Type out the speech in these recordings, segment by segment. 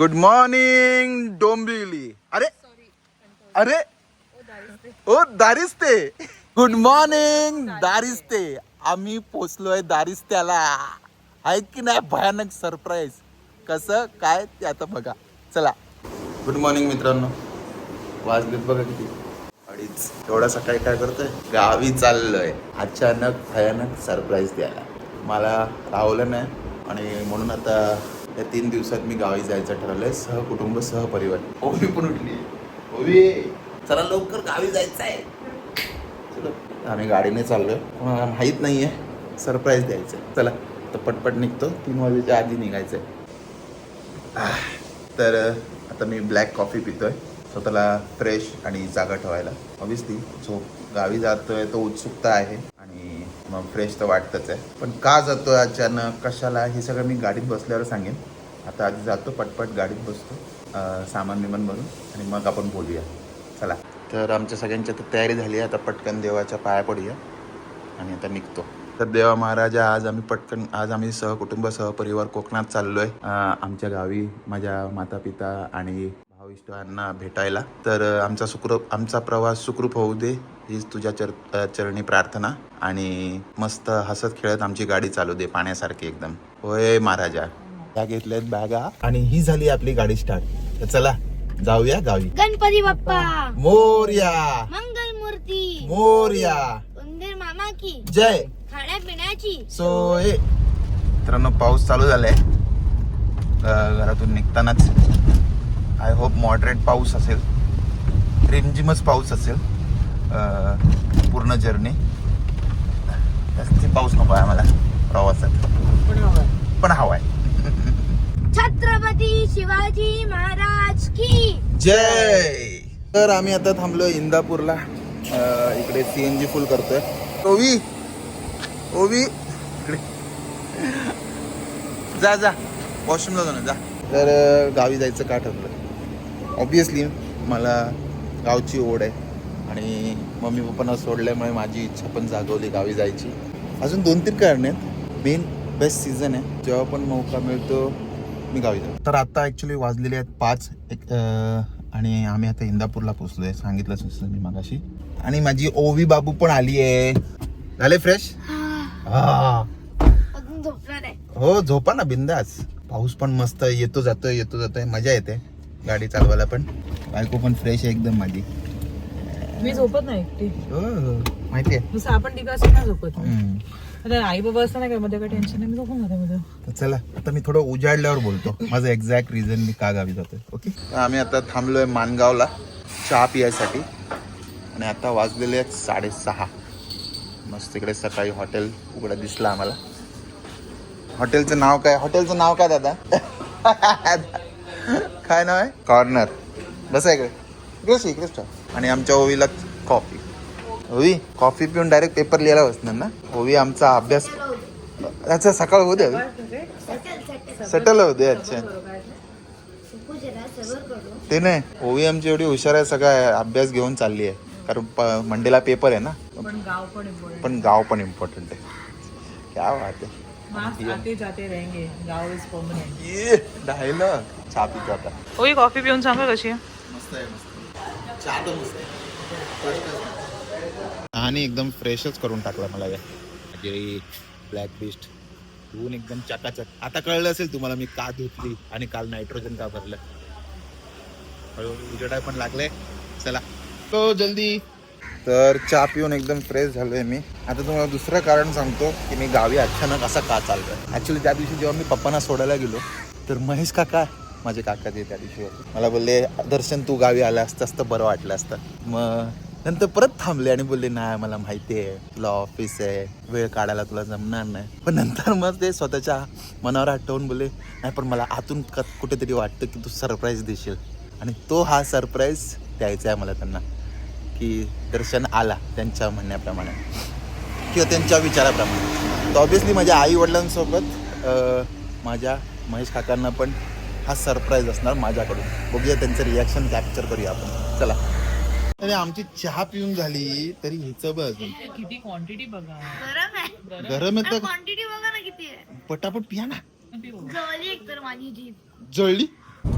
Good morning Dombivli अरे अरे ओ दारिस्ते. Good morning दारिस्ते. आम्ही पोचलोय दारिस्त्याला. आहे की नाही? भयानक सरप्राईज कसं काय ते आता बघा. चला. गुड मॉर्निंग मित्रांनो. वाजलेत बघा किती. अडीच. एवढा सकाळी काय करतोय? गावी चाललोय. अचानक भयानक सरप्राईज द्यायला. मला राहवलं नाही. आणि म्हणून आता या तीन दिवसात मी गावी जायचं ठरवलंय सहकुटुंब सहपरिवार. ओवी पण उठली. ओवी! चला लवकर गावी जायचं आहे चलो. आम्ही गाडीने चाललोय. कोणाला माहीत नाहीये. सरप्राईज द्यायचं चला. तर पटपट निघतो. तीन वाजेच्या आधी निघायचंय. आह, तर आता मी ब्लॅक कॉफी पितोय. स्वतःला फ्रेश आणि जागा ठेवायला. ऑब्विसली झोप गावी जातोय तो उत्सुकता आहे. आणि मग फ्रेश तर वाटतच आहे. पण का जातोय अचानक? कशाला? हे सगळं मी गाडीत बसल्यावर सांगेन. आता आधी जातो पटपट गाडीत बसतो सामान विमान भरून आणि मग आपण बोलूया. चला. तर आमच्या सगळ्यांची आता तयारी झाली आहे. आता पटकन देवाच्या पाया पडूया आणि आता निघतो. तर देवा महाराजा आज आम्ही पटकन आज आम्ही सहकुटुंब सहपरिवार कोकणात चाललोय. आहे आमच्या गावी माझ्या माता पिता आणि भाविष्टांना भेटायला. तर आमचा सुखरूप आमचा प्रवास सुखरूप होऊ दे हीच तुझ्या चर चरणी प्रार्थना आणि मस्त हसत खेळत आमची गाडी चालू दे पाण्यासारखी एकदम. होय महाराजा. त्या घेतल्यात बॅगा. आणि ही झाली आपली गाडी स्टार्ट तर चला जाऊया गावी. गणपती बाप्पा. मोर्या. मंगल मूर्ती मोर्या. उंदीर मामा की. जय. खाण्यापिण्याची. सोय. मित्रांनो पाऊस चालू झालाय. घरातून निघतानाच. आय होप मॉडरेट पाऊस असेल. रिमझिमच पाऊस असेल. पूर्ण जर्नी जास्ती पाऊस नको आहे आम्हाला प्रवासात पण हवाय छत्रपती शिवाजी महाराज की जय! तर आम्ही आता थांबलो इंदापूरला. इकडे सी एन जी फुल करतोय. ओवी! ओवी! इकडे. जा जा. वॉशरूमला ना जा. तर गावी जायचं का ठरलं? ऑब्विसली मला गावची ओढ आहे. आणि मम्मी पप्पांना सोडल्यामुळे माझी इच्छा पण जागवली गावी जायची. अजून दोन तीन कारण आहेत मेन बेस्ट सीझन आहे. जेव्हा पण मौका मिळतो मी गावी जातो तर आता ॲक्च्युली वाजलेले आहेत पाच. एक आणि आम्ही आता इंदापूरला पोचलो आहे सांगितलंच असं मी मागाशी. आणि माझी ओवी बाबू पण आली आहे. झाले फ्रेश हा. हो. झोपा ना बिंदास. पाऊस पण मस्त येतो जातोय येतो जातोय. मजा येते. गाडी चालवायला पण. बायको पण फ्रेश आहे एकदम माझी. मी झोपत नाही हो हो. माहिती आहे. आपण तिकडे असं नाही झोपत. हम्म. आता आई बाबा असताना काय मध्ये काय टेन्शन नाही मी झोपून जाते मध्ये. तर चला आता मी थोडं उजाडल्यावर बोलतो. माझं एक्झॅक्ट रिझन मी का गावी जातोय ओके आम्ही आता थांबलोय मानगावला चहा पियासाठी आणि आता वाजलेले आहेत साडेसहा. मस्त तिकडे सकाळी हॉटेल उघडं दिसलं आम्हाला. हॉटेलचं नाव काय? हॉटेलचं नाव काय दादा? काय नाव आहे? कॉर्नर. बसा इकडे. इकडेच इकडेच आणि आमच्या ओवीला कॉफी ओवी कॉफी पिऊन डायरेक्ट पेपर लिहायला बसणार ना? ओवी आमचा अभ्यास अच्छा सकाळ होऊ दे सेटल होऊ दे अच्छा. ते नाही. ओवी आमची एवढी हुशार आहे सगळा अभ्यास घेऊन चालली आहे. कारण प- मंडेला पेपर आहे ना? पण गाव पण इम्पॉर्टंट पण गाव पण इम्पॉर्टंट आहे. क्या बात आहे. मास्क आते जाते रहेंगे. गाव इज परमनंट ये डायलॉग चहा पितो आता. ओही कॉफी पिऊन सांगा कशी आहे? मस्त आहे मस्त चहा तर मस्त आहे. आणि एकदम फ्रेशच करून टाकला मला या ब्लॅक बिस्ट धुवून एकदम चकाचक. आता कळलं असेल तुम्हाला मी का धुतली आणि काल नायट्रोजन का भरलं. हळूहळू उजेडाय पण लागले. चला. तो जल्दी. तर चहा पिऊन एकदम फ्रेश झालोय मी. आता तुम्हाला दुसरं कारण सांगतो की मी गावी अचानक असा का चाललोय. ऍक्च्युली त्या दिवशी जेव्हा मी पप्पांना सोडायला गेलो तर महेश काका माझे काका ते त्या दिवशी मला बोलले दर्शन तू गावी आला असतास तर बरं वाटलं असतं. मग नंतर परत थांबले आणि बोलले नाही मला माहिती आहे तुला ऑफिस आहे वेळ काढायला तुला जमणार नाही. पण नंतर मग ते स्वतःच्या मनावर आठवून बोलले नाही पण मला आतून क कुठेतरी वाटतं की तू सरप्राईज देशील. आणि तो हा सरप्राईज द्यायचा आहे मला त्यांना की दर्शन आला त्यांच्या म्हणण्याप्रमाणे किंवा त्यांच्या विचाराप्रमाणे. तर ऑब्विसली माझ्या आई वडिलांसोबत माझ्या महेश काकांना पण हा सरप्राईज असणार माझ्याकडून. बघूया त्यांचं रिॲक्शन कॅप्चर करूया आपण. चला. अरे आमची चहा पिऊन झाली तरी हिचं बघ. किती क्वांटिटी बघा. गरम आहे. गरम. आहे तर क्वांटिटी बघा ना किती आहे. पटापट पिया ना. माझी जीभ. जळली?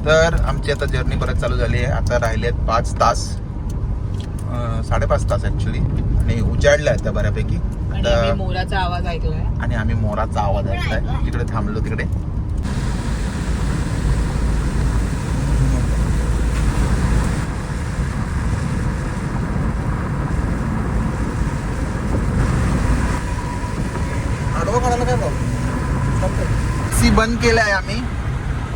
तर आमची आता जर्नी परत चालू झाली आहे. आता राहिले आहेत पाच तास. अं, साडेपाच तास ऍक्च्युली आणि उजाडलं आहे बऱ्यापैकी. आम्ही मोराचा आवाज ऐकलाय. आणि आम्ही मोराचा आवाज ऐकलाय. तिकडे थांबलो तिकडे आडवा काढायला काय केलं आहे केलाय आम्ही.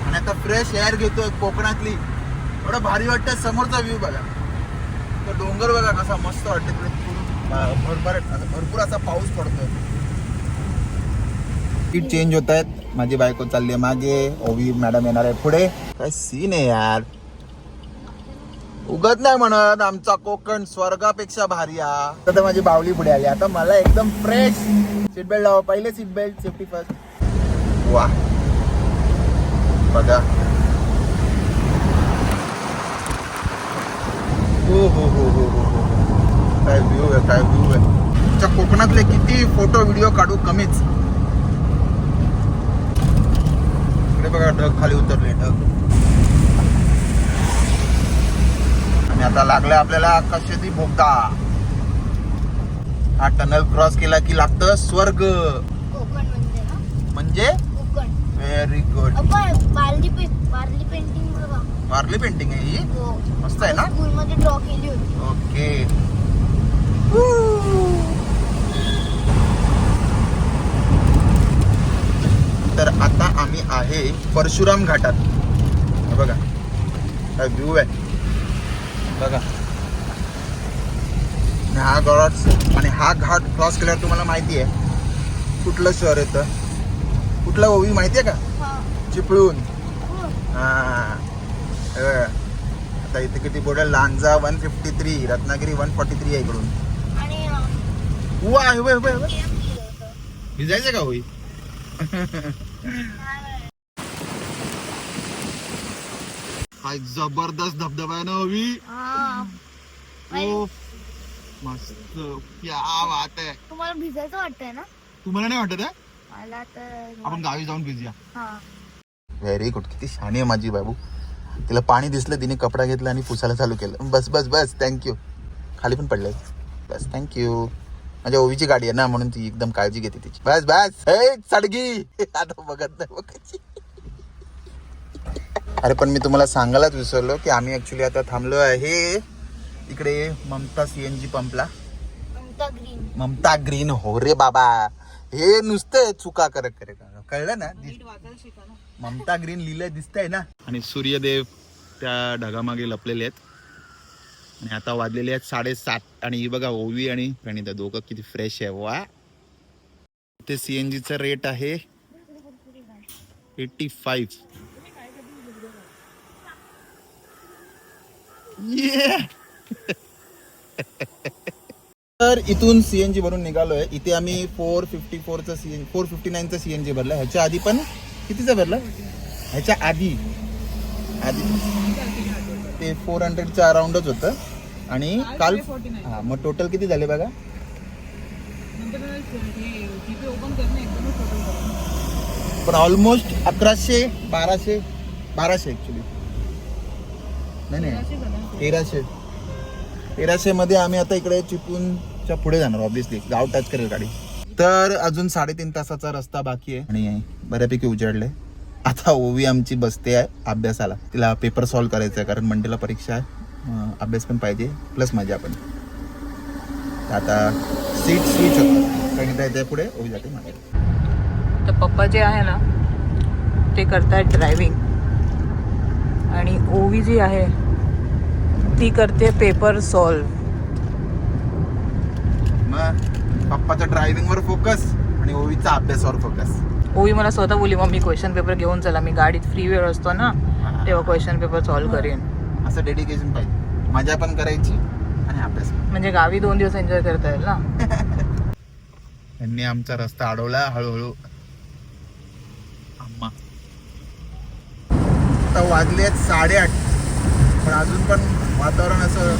आणि आता फ्रेश एअर घेतोय कोकणातली. एवढं भारी वाटतं समोरचा व्ह्यू बघा. तो डोंगर बघा कसा मस्त वाटतं तिकडे भरभर भरपूर असा पाऊस पडतोय. सीट चेंज होत आहेत. माझी बायको चालली आहे मागे. ओवी मॅडम येणार आहे पुढे. काय सीन आहे यार. उगत नाही म्हणत आमचा कोकण स्वर्गापेक्षा भारी हा. आता माझी बावली पुढे आली. आता मला एकदम फ्रेश सीट बेल्ट लावा. पहिले सीट बेल्ट सेफ्टी फर्स्ट वा बघा. हो हो हो हो हो हो. काय व्ह्यू आहे काय व्ह्यू आहे. आमच्या कोकणातले किती फोटो व्हिडिओ काढू कमीच. इकडे बघा ढग खाली उतरले ढग. आणि आता लागलाय आपल्याला कशेदी बोगदा हा टनल क्रॉस केला की लागतं स्वर्ग. म्हणजे म्हणजे? Very good Warli Warli painting बघा वारली पेंटिंग आहे ही? हो. मस्त आहे ना? स्कूल मध्ये ड्रॉ केली होती. ओके. तर आता आम्ही आहे परशुराम घाटात. हे बघा. काय व्ह्यू आहे. बघा. हा घाट आणि हा घाट क्रॉस केल्यावर तुम्हाला माहिती आहे कुठलं शहर येतं कुठलं ओवी माहिती आहे का चिपळूण. हो. आता इथे किती board Lanja one fifty three Ratnagiri one forty three आहे इकडून. आणि अं, वा बघ, बघ, बघ. camp केलं होतं. भिजायचं का होई काय जबरदस्त धबधबा आहे ना हा. ओ मस्त. क्या बात आहे. तुम्हाला भिजायचं वाटतंय ना? तुम्हाला नाही वाटत आहे मला तर आपण गावी जाऊन भिजूया. हा. व्हेरी गुड किती शानी आहे माझी बाबू. तिला पाणी दिसलं तिने कपडा घेतला आणि पुसायला चालू केलं. बस बस बस. थँक्यू खाली पण पडलंय. बस थँक्यू माझ्या ओवीची गाडी आहे ना म्हणून ती एकदम काळजी घेते तिची. बस बस. हे सडगी. आता बघत नाही. अरे पण मी तुम्हाला सांगायलाच विसरलो की आम्ही ऍक्च्युली आता थांबलो आहे इकडे ममता सीएनजी पंपला ममता ग्रीन ममता ग्रीन हो रे बाबा. हे नुसतं चुका करत करत कळलं ना? ममता ग्रीन लिहिलंय दिसतंय ना? आणि सूर्यदेव त्या ढगामागे लपलेले आहेत. आणि आता वाजलेले आहेत साडेसात. आणि ही बघा ओवी आणि प्रणिता दोघं किती फ्रेश आहे. वा. ते सीएनजीचा रेट आहे एटी फाईव्ह तर इथून सीएनजी भरून निघालोय. इथे आम्ही फोर फिफ्टी फोरचं सीएन फोर फिफ्टी नाईनचं सीएनजी भरलं ह्याच्या आधी पण कितीचं भरलं? ह्याच्या आधी. आधी. ते फोर हंड्रेडच्या अराउंडच होतं. आणि काल हा मग टोटल किती झाले बघा? पण ऑलमोस्ट अकराशे बाराशे बाराशे ऍक्च्युली नाही नाही. तेराशे. तेराशेमध्ये आम्ही आता इकडे चिपळूणच्या पुढे जाणार ऑब्विसली गाव टच करेल गाडी. तर अजून साडेतीन तासाचा रस्ता बाकी आहे आणि बऱ्यापैकी उजाडले. आता ओवी आमची बसते आहे अभ्यासाला. तिला पेपर सॉल्व्ह करायचा आहे कारण मंडेला परीक्षा आहे. अभ्यास पण पाहिजे प्लस मजा पण. आता सीट स्विच होतं. गणिता पुढे ओवी जाते मागे. तर पप्पा जे आहे ना ते करतायत ड्रायव्हिंग आणि ओवी जी आहे ती करते पेपर सॉल्व पप्पाच्या ड्रायव्हिंगवर फोकस आणि ओवीचा अभ्यासावर फोकस ओवी मला स्वतः बोली मम्मी क्वेश्चन पेपर घेऊन चला मी गाडीत फ्री वेळ असतो ना तेव्हा क्वेश्चन पेपर सॉल्व करेन. असं डेडिकेशन पाहिजे. मजा पण करायची आणि अभ्यास म्हणजे गावी दोन दिवस एन्जॉय करता येईल ना? यांनी आमचा रस्ता अडवला हळूहळू. आता वाजले आहेत साडेआठ. पण अजून पण वातावरण असं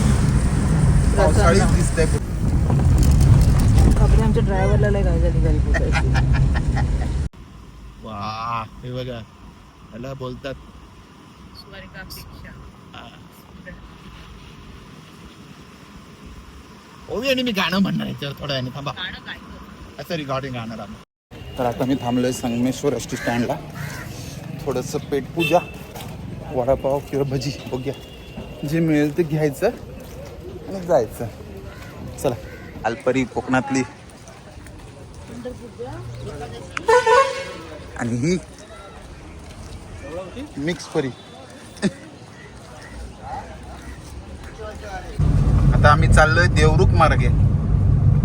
पावसाळीच दिसतंय. खबरी आमच्या ड्रायव्हरला लय काय झाली वा हे बघा. याला बोलतात. ओवी आणि मी गाणं म्हणणार याच्यावर थोड्या वेळाने थांबा? असं रिकॉर्डिंग गाणं आम्ही. तर आता मी थांबलोय संगमेश्वर एस टी स्टँडला. थोडंसं पेटपूजा वडापाव किंवा भजी. बघूया. जे मिळेल ते घ्यायचं आणि जायचं. चला. आलपरी कोकणातली. आणि ही मिक्स परी. आता आम्ही चाललोय देवरुख मार्गे.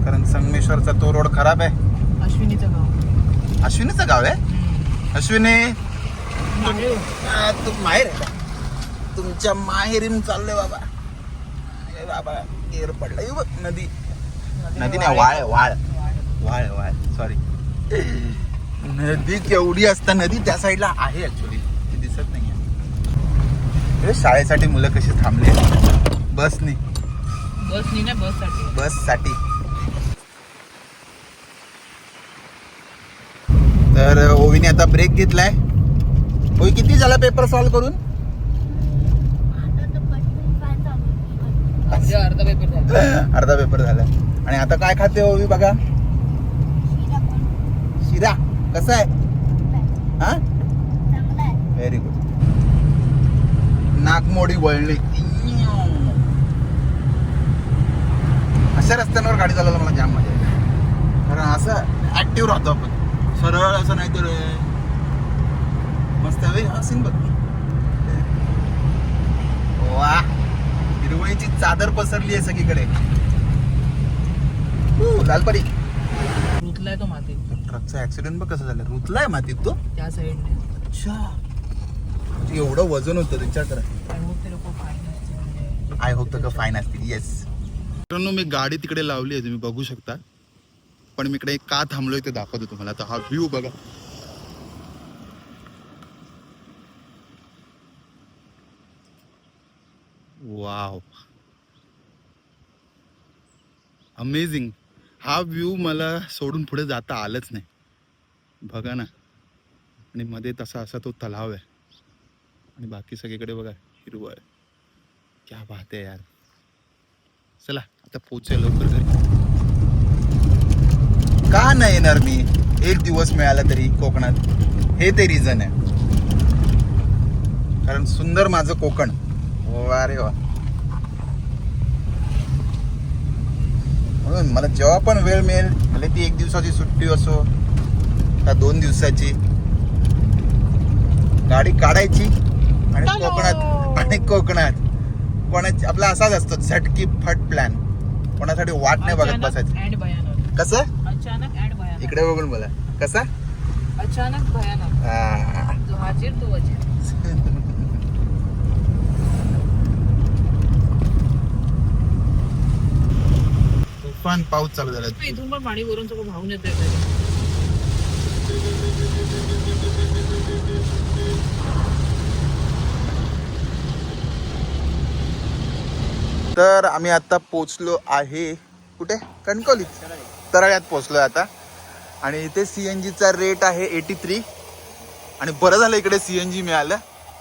कारण संगमेश्वरचा तो रोड खराब आहे. अश्विनीचं गाव. अश्विनीचं गाव आहे? अश्विनी आ, तू माहेर आहे का? तुमच्या माहेरीन चाललोय बाबा. ए बाबा एअर पडला हे बघ नदी. नदी नाही वाळ वाळ. वाळ वाळ. सॉरी नदी केवढी असता नदी त्या साईडला आहे ऍक्च्युली ती दिसत नाही शाळेसाठी मुलं कशी थांबले? बसनी. बस नाही ना बससाठी बससाठी तर ओवीने आता ब्रेक घेतलाय. ओवी किती झाला पेपर सॉल्व करून आता तर पटकन काय चालू म्हणजे अर्धा पेपर झाला. अर्धा पेपर झाला. आणि आता काय खाते ओवी बघा? शिरा कसा आहे? हा? चांगला आहे व्हेरी गुड नागमोडी वळणी अशा रस्त्यांवर गाडी चालवायला मला जाम मजा येते कारण असं ऍक्टिव्ह राहतो आपण. सरळ असं नाही तर मस्त हवे हा सीन बघ. वा हिरवळीची चादर पसरली आहे सगळीकडे. लालपरी. रुतलाय तो मातीत. ट्रकचा ऍक्सिडेंट बघ कसं झालं. रुतलाय मातीत तो. त्या साईडने अच्छा. म्हणजे एवढं वजन होतं विचार करा ते लोक फाईन असते म्हणजे आय होप तर फाईन असतील. येस मित्रांनो मी गाडी तिकडे लावली आहे तुम्ही बघू शकता. पण मी इकडे का थांबलोय ते दाखवतो तुम्हाला. आता हा व्ह्यू बघा. वाव अमेझिंग हा व्ह्यू मला सोडून पुढे जाता आलंच नाही. बघा ना. आणि मध्ये तसा असा तो तलाव आहे. आणि बाकी सगळीकडे बघा हिरवळ आहे. क्या बात आहे यार. चला आता पोचूया लवकर घरी. का नाही येणार मी? एक दिवस मिळाला तरी कोकणात. हे ते रिझन आहे. कारण सुंदर माझं कोकण. वा रे वा. म्हणून मला जेव्हा पण वेळ मिळेल भले ती एक दिवसाची सुट्टी असो का दोन दिवसाची गाडी काढायची आणि. कोकणात आणि कोकणात. कोणाची आपला असाच असतो झटकी फट प्लॅन कोणासाठी वाट नाही बघत बसायचं. कसं? अचानक इकडे बघून बोला. कसा? अचानक भयानक. हाजीर तो तुफान पाऊस चालू झाला. इथून पण पाणी वरून सगळं वाहून येते तर आम्ही आता पोचलो आहे कुठे? कणकवली. तराळ्यात पोचलोय आता. आणि इथे सी एन जीचा रेट आहे एटी थ्री आणि बरं झालं इकडे सी एन जी मिळालं.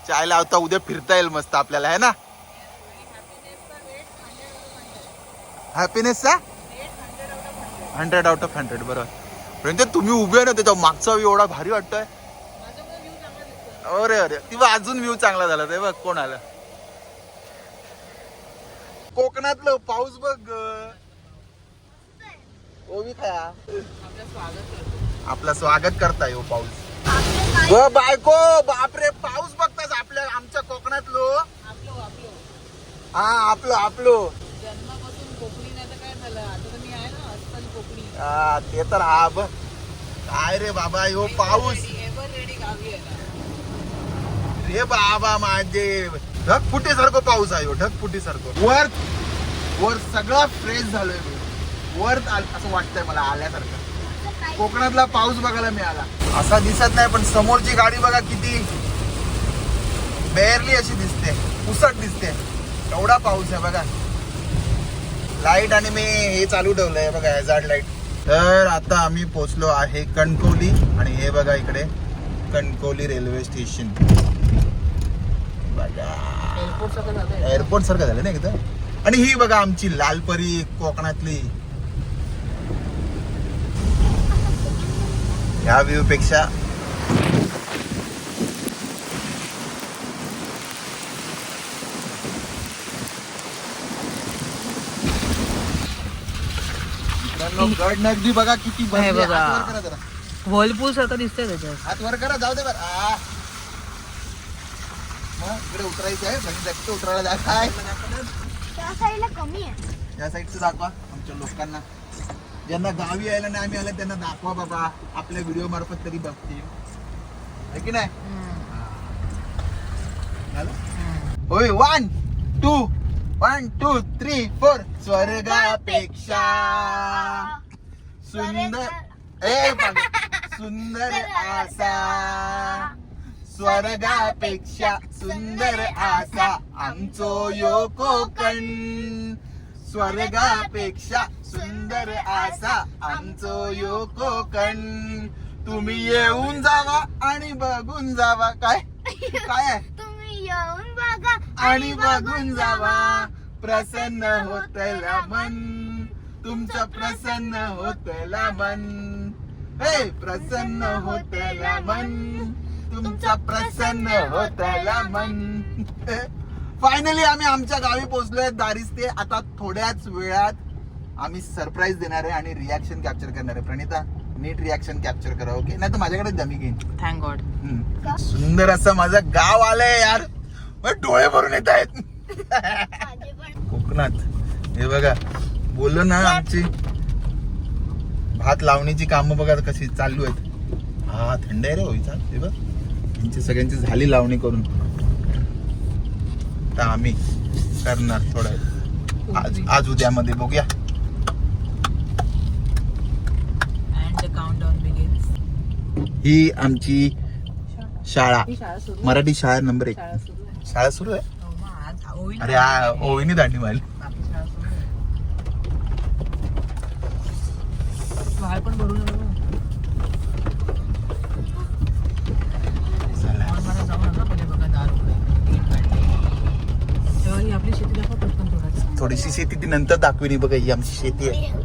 चायला आता उद्या फिरता येईल मस्त आपल्याला आहे ना? हॅपीनेसचा हंड्रेड आउट ऑफ हंड्रेड बरोबर. म्हणजे तुम्ही उभे ना त्याच्या मागचा view एवढा भारी वाटतोय. अरे अरे. ती अजून व्ह्यू चांगला झाला ते बघ कोण आलं? कोकणातलं पाऊस बघ ओवी आपलं स्वागत करतो आपलं स्वागत करताय हो पाऊस. ग बायको बापरे पाऊस बघतास आपल्या आमच्या कोकणातलो. आपलं आपलं. हा आपलं आपलं. जन्मापासून कोकणी नाही तर काय झालं आता तर मी आहे ना अस्सल कोकणी हा ते तर हा ब काय रे बाबा यो पाऊस. रे बाबा माझे. ढगफुटी सारखं पाऊस आहे हो, ढगफुटी सारखं वर वर सगळं फ्रेश झालोय मी. वर असं वाटतंय मला आल्यासारखं. कोकणातला पाऊस बघायला मिळाला. असा दिसत नाही पण समोरची गाडी बघा किती. बेअरली अशी दिसते. उसट दिसते. एवढा पाऊस आहे बघा. लाइट आणि मी हे चालू ठेवलंय बघा हॅझार्ड लाइट तर आता आम्ही पोचलो आहे कणकवली आणि हे बघा इकडे कणकवली रेल्वे स्टेशन. बघा. एअरपोर्ट सारखं झालं ना एकदम आणि ही बघा आमची लालपरी कोकणातली. ह्या व्ह्यू पेक्षा गड नगदी बघा किती भरली आहे. बघा. हात वर करा जरा. व्हर्लपूल सारखं दिसतंय त्याच्यात हात वर करा जाऊ दे बरं आ. मग इकडे उतरायचं आहे म्हणजे जास्त उतरायला त्या साईडला कमी आहे या साईडचं दाखवा आमच्या लोकांना ज्यांना गावी यायला नाही आम्ही आलं त्यांना दाखवा बाबा आपल्या व्हिडिओ मार्फत तरी बघतील है की नाही झालं? होय one two one two three four स्वर्गापेक्षा सुंदर ए. सुंदर आसा स्वर्गापेक्षा सुंदर आसा आमचो यो कोकण स्वर्गापेक्षा सुंदर आसा आमचो यो कोकण तुम्ही येऊन जावा आणि बघून जावा काय काय येऊन बघा आणि बघून जावा. प्रसन्न होतला मन तुमचं प्रसन्न होतला मन हे प्रसन्न होतला मन तुमचं प्रसन्न होतला मन फायनली आम्ही आमच्या गावी पोहोचलोय. दारिस्ते आता थोड्याच वेळात आम्ही सरप्राईज देणार आहे आणि रिॲक्शन कॅप्चर करणार आहे. प्रणिता नीट रिॲक्शन कॅप्चर करा ओके नाही तर माझ्याकडे दमी घेईन. Thank God. सुंदर असं माझं गाव आलंय यार. डोळे भरून येत आहेत. कोकणात. हे बघा बोललो ना आमची. भात लावणीची कामं बघा कशी चालू आहेत. हा थंड आहे रे होईचा हे बघ. यांची सगळ्यांची झाली लावणी करून. तर आम्ही करणार थोडं. आज आज उद्यामध्ये बघूया. ही आमची शाळा. मराठी शाळा नंबर एक. शाळा सुरू आहे. हो, अरे ओवीनी दांडी मारली. दाखव थोडीशी शेती ती नंतर दाखविली बघा ही आमची शेती आहे.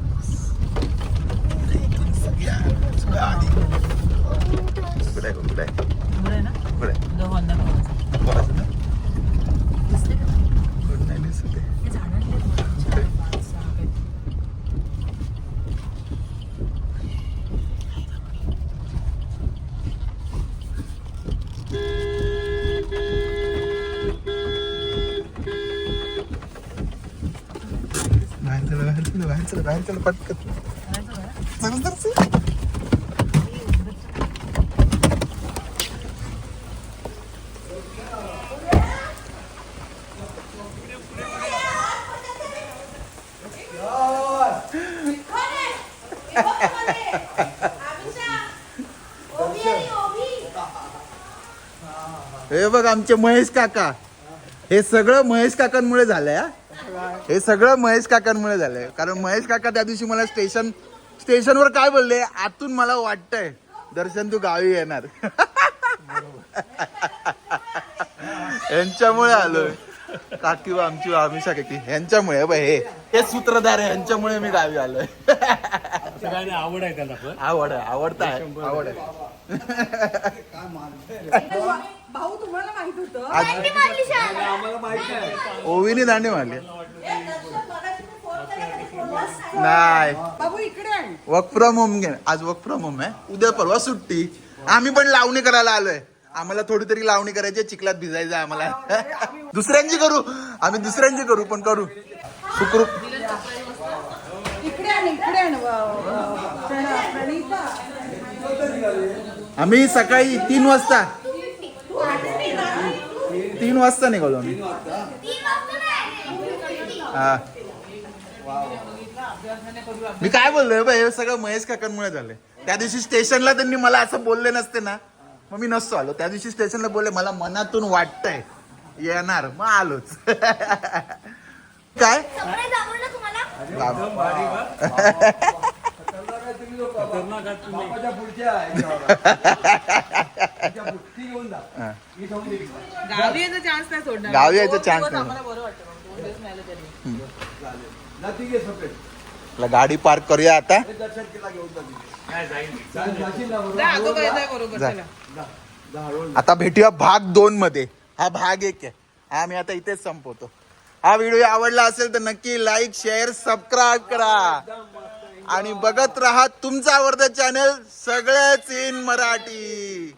सगळं आधी. कुठं आहे, आहे, आहे ना कुठं आहे? द होंडा पावाचा. कोणाचं ना? दिसते का कुठं नाही दिसत आहे. हे झाडांचे आहेत बघा. चार, पाच, सहा काही. बाहेर चला बाहेर चला बाहेर चला बाहेर चला पटकन करायचं बरं? चला तर चला. हे बघ आमचे महेश काका. हे सगळं महेश काकांमुळे झालंय हा. हे सगळं महेश काकांमुळे झालंय. कारण महेश काका त्या दिवशी मला स्टेशन स्टेशनवर काय बोलले? आतून मला वाटतंय दर्शन तू गावी येणार. यांच्यामुळे आलोय काकी व आमची आमिषा काकी यांच्यामुळे हे हे सूत्रधार आहे यांच्यामुळे मी गावी आलोय. आवड आहे त्याला पण. आवड आहे आवडत आहे आवड आहे. भाऊ तुम्हाला माहीत होतं? आज दांडी मारली शाळेला. आम्हाला माहीत नाही. ओवीने दांडी मारली. नाही. बाबू इकडे आहे वर्क फ्रॉम होम घे. आज वर्क फ्रॉम होम आहे. उद्या परवा सुट्टी. आम्ही पण लावणी करायला आलोय. आम्हाला थोडी तरी लावणी करायची आहे, चिखलात भिजायचं आहे आम्हाला. दुसऱ्यांची करू. आम्ही दुसऱ्यांची करू पण करू. सुखरूप इकडे आहे इकडे आहे प्रणीता. आम्ही सकाळी तीन वाजता तीन वाजता निघालो आम्ही. हा. मी काय बोललोय बाई हे सगळं महेश काकांमुळे झालंय. त्या दिवशी स्टेशनला त्यांनी मला असं बोलले नसते ना मग मी नसतो आलो. त्या दिवशी स्टेशनला बोलले मला मनातून वाटतंय येणार. मग आलोच. काय? गावी यायचा चान्स नाही सोडणार. गावी यायचा गाडी पार्क करूया आता. आता भेटूया भाग दोन मध्ये. हा भाग एक आहे. हा मी आता इथेच संपवतो. हा व्हिडिओ आवडला असेल तर नक्की लाईक शेअर सबस्क्राईब करा. आणि बघत राहा तुमचा आवडता चॅनल सगळ्याच इन मराठी.